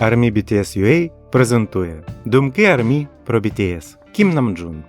Армі BTS UA презентує Думки армії про BTS Кім Намджун.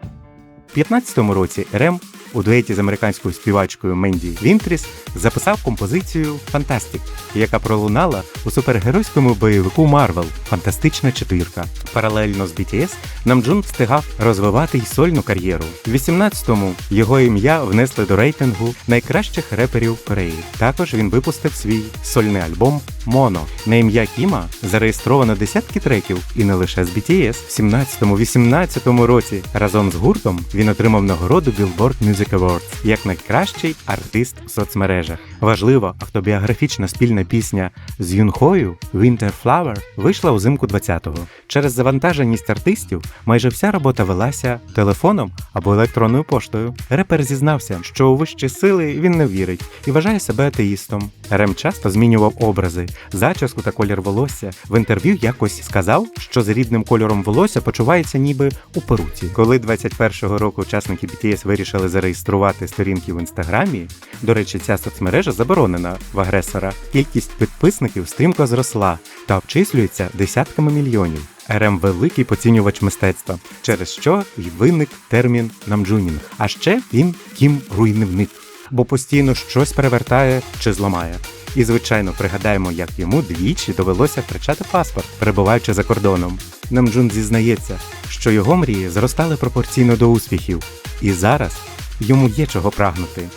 У 15-му році РМ у дуеті з американською співачкою Менді Вінтріс записав композицію Фантастик, яка пролунала у супергеройському бойовику Марвел Фантастична четвірка. Паралельно з BTS Намджун встигав розвивати й сольну кар'єру. У 18-му його ім'я внесли до рейтингу найкращих реперів Кореї. Також він випустив свій сольний альбом Моно. На ім'я Кіма зареєстровано десятки треків і не лише з BTS. В 17-18 році разом з гуртом він отримав нагороду Billboard Music Awards як найкращий артист у соцмережах. Важливо, автобіографічна спільна пісня з Юнхою Winter Flower вийшла узимку 20-го. Через завантаженість артистів майже вся робота велася телефоном або електронною поштою. Репер зізнався, що у вищі сили він не вірить і вважає себе атеїстом. Рем часто змінював образи, зачіску та колір волосся. В інтерв'ю якось сказав, що з рідним кольором волосся почувається ніби у перуці. Коли 21-го року учасники BTS вирішили зареєструвати сторінки в інстаграмі, до речі, ця соцмережа заборонена в агресора. Кількість підписників стрімко зросла та обчислюється десятками мільйонів. РМ великий поцінювач мистецтва, через що й виник термін намджунінг. А ще він кім руйнівник, бо постійно щось перевертає чи зламає. І, звичайно, пригадаємо, як йому двічі довелося втрачати паспорт, перебуваючи за кордоном. Намджун зізнається, що його мрії зростали пропорційно до успіхів, і зараз йому є чого прагнути.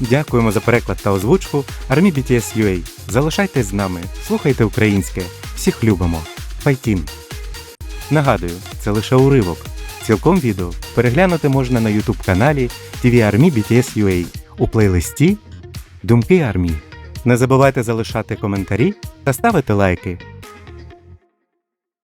Дякуємо за переклад та озвучку Армі BTS UA. Залишайтесь з нами, слухайте українське, всіх любимо. Файтін. Нагадую, це лише уривок. Цілком відео переглянути можна на YouTube каналі TV Армі BTS UA у плейлисті Думки армії. Не забувайте залишати коментарі та ставити лайки.